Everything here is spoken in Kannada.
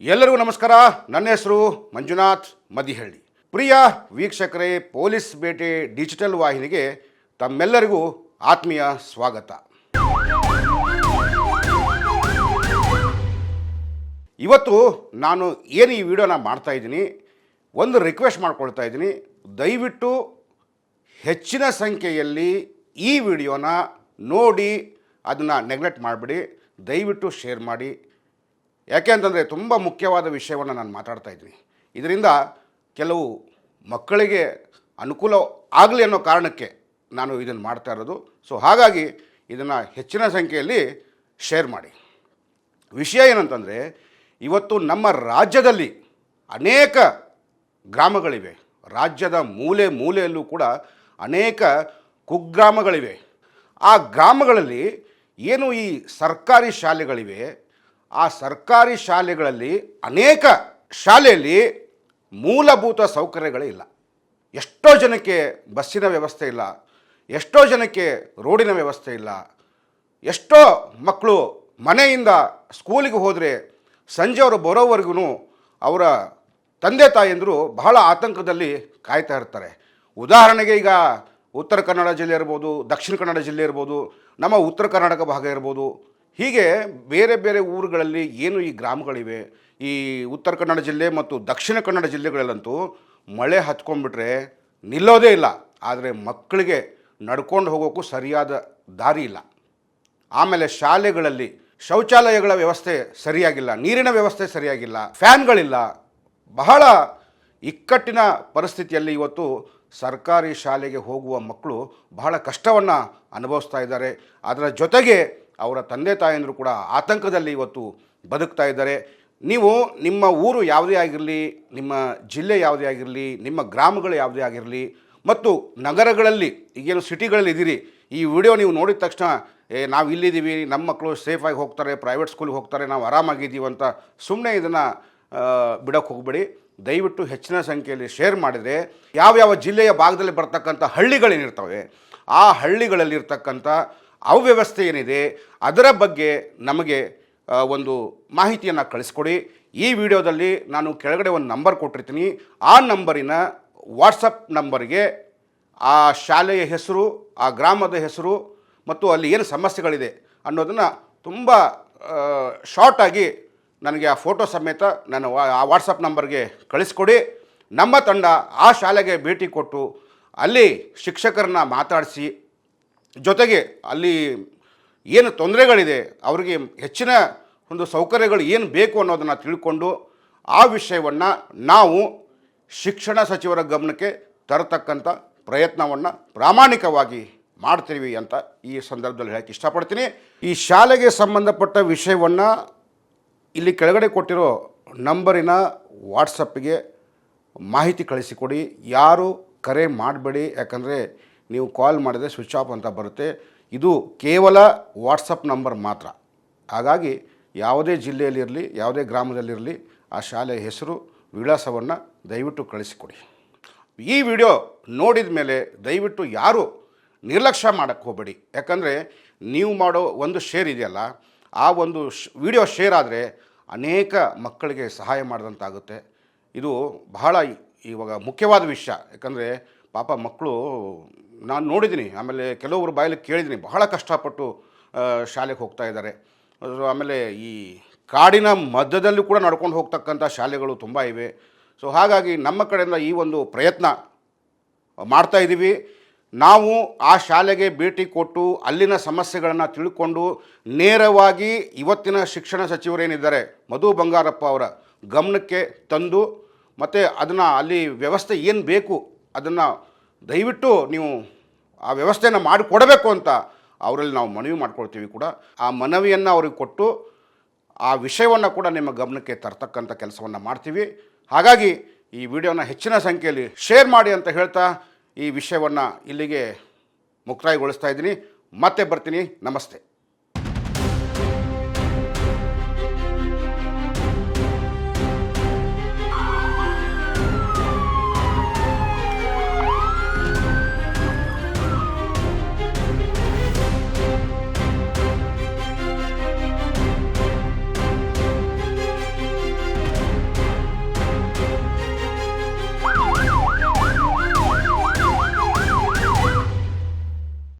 ಎಲ್ಲರಿಗೂ ನಮಸ್ಕಾರ. ನನ್ನ ಹೆಸರು ಮಂಜುನಾಥ್ ಮದಿಹಳ್ಳಿ. ಪ್ರಿಯ ವೀಕ್ಷಕರೇ, ಪೊಲೀಸ್ ಬೇಟೆ ಡಿಜಿಟಲ್ ವಾಹಿನಿಗೆ ತಮ್ಮೆಲ್ಲರಿಗೂ ಆತ್ಮೀಯ ಸ್ವಾಗತ. ಇವತ್ತು ನಾನು ಏನು ಈ ವಿಡಿಯೋನ ಮಾಡ್ತಾ ಇದ್ದೀನಿ, ಒಂದು ರಿಕ್ವೆಸ್ಟ್ ಮಾಡ್ಕೊಳ್ತಾ ಇದ್ದೀನಿ. ದಯವಿಟ್ಟು ಹೆಚ್ಚಿನ ಸಂಖ್ಯೆಯಲ್ಲಿ ಈ ವಿಡಿಯೋನ ನೋಡಿ, ಅದನ್ನು ನೆಗ್ಲೆಕ್ಟ್ ಮಾಡಿಬಿಡಿ. ದಯವಿಟ್ಟು ಶೇರ್ ಮಾಡಿ. ಯಾಕೆ ಅಂತಂದರೆ ತುಂಬ ಮುಖ್ಯವಾದ ವಿಷಯವನ್ನು ನಾನು ಮಾತಾಡ್ತಾ ಇದ್ದೀನಿ. ಇದರಿಂದ ಕೆಲವು ಮಕ್ಕಳಿಗೆ ಅನುಕೂಲ ಆಗಲಿ ಅನ್ನೋ ಕಾರಣಕ್ಕೆ ನಾನು ಇದನ್ನು ಮಾಡ್ತಾ ಇರೋದು. ಸೊ ಹಾಗಾಗಿ ಇದನ್ನು ಹೆಚ್ಚಿನ ಸಂಖ್ಯೆಯಲ್ಲಿ ಶೇರ್ ಮಾಡಿ. ವಿಷಯ ಏನಂತಂದರೆ, ಇವತ್ತು ನಮ್ಮ ರಾಜ್ಯದಲ್ಲಿ ಅನೇಕ ಗ್ರಾಮಗಳಿವೆ. ರಾಜ್ಯದ ಮೂಲೆ ಮೂಲೆಯಲ್ಲೂ ಕೂಡ ಅನೇಕ ಕುಗ್ರಾಮಗಳಿವೆ. ಆ ಗ್ರಾಮಗಳಲ್ಲಿ ಏನು ಈ ಸರ್ಕಾರಿ ಶಾಲೆಗಳಿವೆ? ಆ ಸರ್ಕಾರಿ ಶಾಲೆಗಳಲ್ಲಿ ಅನೇಕ ಶಾಲೆಯಲ್ಲಿ ಮೂಲಭೂತ ಸೌಕರ್ಯಗಳೇ ಇಲ್ಲ ಎಷ್ಟೋ ಜನಕ್ಕೆ ಬಸ್ಸಿನ ವ್ಯವಸ್ಥೆ ಇಲ್ಲ, ಎಷ್ಟೋ ಜನಕ್ಕೆ ರೋಡಿನ ವ್ಯವಸ್ಥೆ ಇಲ್ಲ, ಎಷ್ಟೋ ಮಕ್ಕಳು ಮನೆಯಿಂದ ಸ್ಕೂಲಿಗೆ ಹೋದರೆ ಸಂಜೆ ಅವರು ಬರೋವರೆಗೂ ಅವರ ತಂದೆ ತಾಯಿಯಂದರು ಬಹಳ ಆತಂಕದಲ್ಲಿ ಕಾಯ್ತಾ ಇರ್ತಾರೆ. ಉದಾಹರಣೆಗೆ ಈಗ ಉತ್ತರ ಕನ್ನಡ ಜಿಲ್ಲೆ ಇರ್ಬೋದು, ದಕ್ಷಿಣ ಕನ್ನಡ ಜಿಲ್ಲೆ ಇರ್ಬೋದು, ನಮ್ಮ ಉತ್ತರ ಕರ್ನಾಟಕ ಭಾಗ ಇರ್ಬೋದು ಹೀಗೆ ಬೇರೆ ಬೇರೆ ಊರುಗಳಲ್ಲಿ ಏನು ಈ ಗ್ರಾಮಗಳಿವೆ, ಈ ಉತ್ತರ ಕನ್ನಡ ಜಿಲ್ಲೆ ಮತ್ತು ದಕ್ಷಿಣ ಕನ್ನಡ ಜಿಲ್ಲೆಗಳಲ್ಲಂತೂ ಮಳೆ ಹತ್ಕೊಂಡ್ಬಿಟ್ರೆ ನಿಲ್ಲೋದೇ ಇಲ್ಲ. ಆದರೆ ಮಕ್ಕಳಿಗೆ ನಡ್ಕೊಂಡು ಹೋಗೋಕ್ಕೂ ಸರಿಯಾದ ದಾರಿ ಇಲ್ಲ. ಆಮೇಲೆ ಶಾಲೆಗಳಲ್ಲಿ ಶೌಚಾಲಯಗಳ ವ್ಯವಸ್ಥೆ ಸರಿಯಾಗಿಲ್ಲ, ನೀರಿನ ವ್ಯವಸ್ಥೆ ಸರಿಯಾಗಿಲ್ಲ, ಫ್ಯಾನ್ಗಳಿಲ್ಲ. ಬಹಳ ಇಕ್ಕಟ್ಟಿನ ಪರಿಸ್ಥಿತಿಯಲ್ಲಿ ಇವತ್ತು ಸರ್ಕಾರಿ ಶಾಲೆಗೆ ಹೋಗುವ ಮಕ್ಕಳು ಬಹಳ ಕಷ್ಟವನ್ನು ಅನುಭವಿಸ್ತಾ ಇದ್ದಾರೆ. ಅದರ ಜೊತೆಗೆ ಅವರ ತಂದೆ ತಾಯಂದರು ಕೂಡ ಆತಂಕದಲ್ಲಿ ಇವತ್ತು ಬದುಕ್ತಾ ಇದ್ದಾರೆ. ನೀವು ನಿಮ್ಮ ಊರು ಯಾವುದೇ ಆಗಿರಲಿ, ನಿಮ್ಮ ಜಿಲ್ಲೆ ಯಾವುದೇ ಆಗಿರಲಿ, ನಿಮ್ಮ ಗ್ರಾಮಗಳು ಯಾವುದೇ ಆಗಿರಲಿ, ಮತ್ತು ನಗರಗಳಲ್ಲಿ, ಈಗೇನು ಸಿಟಿಗಳಲ್ಲಿ ಇದ್ದೀರಿ, ಈ ವಿಡಿಯೋ ನೀವು ನೋಡಿದ ತಕ್ಷಣ, ಏ, ನಾವು ಇಲ್ಲಿದ್ದೀವಿ, ನಮ್ಮ ಮಕ್ಕಳು ಸೇಫಾಗಿ ಹೋಗ್ತಾರೆ ಪ್ರೈವೇಟ್ ಸ್ಕೂಲ್ಗೆ ಹೋಗ್ತಾರೆ, ನಾವು ಆರಾಮಾಗಿದ್ದೀವಿ ಅಂತ ಸುಮ್ಮನೆ ಇದನ್ನು ಬಿಡೋಕ್ಕೆ ಹೋಗಬೇಡಿ. ದಯವಿಟ್ಟು ಹೆಚ್ಚಿನ ಸಂಖ್ಯೆಯಲ್ಲಿ ಶೇರ್ ಮಾಡಿದರೆ, ಯಾವ್ಯಾವ ಜಿಲ್ಲೆಯ ಭಾಗದಲ್ಲಿ ಬರ್ತಕ್ಕಂಥ ಹಳ್ಳಿಗಳೇನಿರ್ತವೆ, ಆ ಹಳ್ಳಿಗಳಲ್ಲಿರ್ತಕ್ಕಂಥ ಅವ್ಯವಸ್ಥೆ ಏನಿದೆ, ಅದರ ಬಗ್ಗೆ ನಮಗೆ ಒಂದು ಮಾಹಿತಿಯನ್ನು ಕಳಿಸ್ಕೊಡಿ. ಈ ವಿಡಿಯೋದಲ್ಲಿ ನಾನು ಕೆಳಗಡೆ ಒಂದು ನಂಬರ್ ಕೊಟ್ಟಿರ್ತೀನಿ. ಆ ನಂಬರಿನ ವಾಟ್ಸಪ್ ನಂಬರಿಗೆ, ಆ ಶಾಲೆಯ ಹೆಸರು, ಆ ಗ್ರಾಮದ ಹೆಸರು, ಮತ್ತು ಅಲ್ಲಿ ಏನು ಸಮಸ್ಯೆಗಳಿದೆ ಅನ್ನೋದನ್ನು ತುಂಬ ಶಾರ್ಟಾಗಿ ನನಗೆ ಆ ಫೋಟೋ ಸಮೇತ ನಾನು ಆ ವಾಟ್ಸಪ್ ನಂಬರ್ಗೆ ಕಳಿಸ್ಕೊಡಿ. ನಮ್ಮ ತಂಡ ಆ ಶಾಲೆಗೆ ಭೇಟಿ ಕೊಟ್ಟು ಅಲ್ಲಿ ಶಿಕ್ಷಕರನ್ನ ಮಾತಾಡಿಸಿ ಜೊತೆಗೆ ಅಲ್ಲಿ ಏನು ತೊಂದರೆಗಳಿದೆ, ಅವರಿಗೆ ಹೆಚ್ಚಿನ ಒಂದು ಸೌಕರ್ಯಗಳು ಏನು ಬೇಕು ಅನ್ನೋದನ್ನು ತಿಳ್ಕೊಂಡು ಆ ವಿಷಯವನ್ನು ನಾವು ಶಿಕ್ಷಣ ಸಚಿವರ ಗಮನಕ್ಕೆ ತರತಕ್ಕಂಥ ಪ್ರಯತ್ನವನ್ನು ಪ್ರಾಮಾಣಿಕವಾಗಿ ಮಾಡ್ತೀವಿ ಅಂತ ಈ ಸಂದರ್ಭದಲ್ಲಿ ಹೇಳಕ್ಕೆ ಇಷ್ಟಪಡ್ತೀನಿ. ಈ ಶಾಲೆಗೆ ಸಂಬಂಧಪಟ್ಟ ವಿಷಯವನ್ನು ಇಲ್ಲಿ ಕೆಳಗಡೆ ಕೊಟ್ಟಿರೋ ನಂಬರಿನ ವಾಟ್ಸಪ್ಗೆ ಮಾಹಿತಿ ಕಳಿಸಿಕೊಡಿ. ಯಾರು ಕರೆ ಮಾಡಬೇಡಿ, ಯಾಕಂದರೆ ನೀವು ಕಾಲ್ ಮಾಡಿದರೆ ಸ್ವಿಚ್ ಆಫ್ ಅಂತ ಬರುತ್ತೆ. ಇದು ಕೇವಲ ವಾಟ್ಸಪ್ ನಂಬರ್ ಮಾತ್ರ. ಹಾಗಾಗಿ ಯಾವುದೇ ಜಿಲ್ಲೆಯಲ್ಲಿರಲಿ, ಯಾವುದೇ ಗ್ರಾಮದಲ್ಲಿರಲಿ ಆ ಶಾಲೆಯ ಹೆಸರು, ವಿಳಾಸವನ್ನು ದಯವಿಟ್ಟು ಕಳಿಸಿಕೊಡಿ. ಈ ವಿಡಿಯೋ ನೋಡಿದ ಮೇಲೆ ದಯವಿಟ್ಟು ಯಾರು ನಿರ್ಲಕ್ಷ್ಯ ಮಾಡೋಕ್ಕೆ ಹೋಗಬೇಡಿ. ಯಾಕಂದರೆ ನೀವು ಮಾಡೋ ಒಂದು ಶೇರ್ ಇದೆಯಲ್ಲ, ಆ ಒಂದು ವಿಡಿಯೋ ಶೇರ್ ಆದರೆ ಅನೇಕ ಮಕ್ಕಳಿಗೆ ಸಹಾಯ ಮಾಡಿದಂತಾಗುತ್ತೆ. ಇದು ಬಹಳ ಇವಾಗ ಮುಖ್ಯವಾದ ವಿಷಯ. ಯಾಕಂದರೆ ಪಾಪ ಮಕ್ಕಳು ನಾನು ನೋಡಿದ್ದೀನಿ ಆಮೇಲೆ ಕೆಲವರು ಬಾಯಲ್ಲಿ ಕೇಳಿದ್ದೀನಿ ಬಹಳ ಕಷ್ಟಪಟ್ಟು ಶಾಲೆಗೆ ಹೋಗ್ತಾ ಇದ್ದಾರೆ. ಆಮೇಲೆ ಈ ಕಾಡಿನ ಮಧ್ಯದಲ್ಲೂ ಕೂಡ ನಡ್ಕೊಂಡು ಹೋಗ್ತಕ್ಕಂಥ ಶಾಲೆಗಳು ತುಂಬ ಇವೆ. ಸೊ ಹಾಗಾಗಿ ನಮ್ಮ ಕಡೆಯಿಂದ ಈ ಒಂದು ಪ್ರಯತ್ನ ಮಾಡ್ತಾ ಇದ್ದೀವಿ ನಾವು ಆ ಶಾಲೆಗೆ ಭೇಟಿ ಕೊಟ್ಟು ಅಲ್ಲಿನ ಸಮಸ್ಯೆಗಳನ್ನು ತಿಳ್ಕೊಂಡು ನೇರವಾಗಿ ಇವತ್ತಿನ ಶಿಕ್ಷಣ ಸಚಿವರೇನಿದ್ದಾರೆ, ಮಧು ಬಂಗಾರಪ್ಪ ಅವರ ಗಮನಕ್ಕೆ ತಂದು, ಮತ್ತು ಅದನ್ನು ಅಲ್ಲಿ ವ್ಯವಸ್ಥೆ ಏನು ಬೇಕು ಅದನ್ನು ದಯವಿಟ್ಟು ನೀವು ಆ ವ್ಯವಸ್ಥೆಯನ್ನು ಮಾಡಿಕೊಡಬೇಕು ಅಂತ ಅವರಲ್ಲಿ ನಾವು ಮನವಿ ಮಾಡ್ಕೊಳ್ತೀವಿ ಕೂಡ. ಆ ಮನವಿಯನ್ನು ಅವ್ರಿಗೆ ಕೊಟ್ಟು ಆ ವಿಷಯವನ್ನು ಕೂಡ ನಿಮ್ಮ ಗಮನಕ್ಕೆ ತರ್ತಕ್ಕಂಥ ಕೆಲಸವನ್ನು ಮಾಡ್ತೀವಿ. ಹಾಗಾಗಿ ಈ ವಿಡಿಯೋನ ಹೆಚ್ಚಿನ ಸಂಖ್ಯೆಯಲ್ಲಿ ಶೇರ್ ಮಾಡಿ ಅಂತ ಹೇಳ್ತಾ ಈ ವಿಷಯವನ್ನು ಇಲ್ಲಿಗೆ ಮುಕ್ತಾಯಗೊಳಿಸ್ತಾ ಇದ್ದೀನಿ. ಮತ್ತೆ ಬರ್ತೀನಿ. ನಮಸ್ತೆ.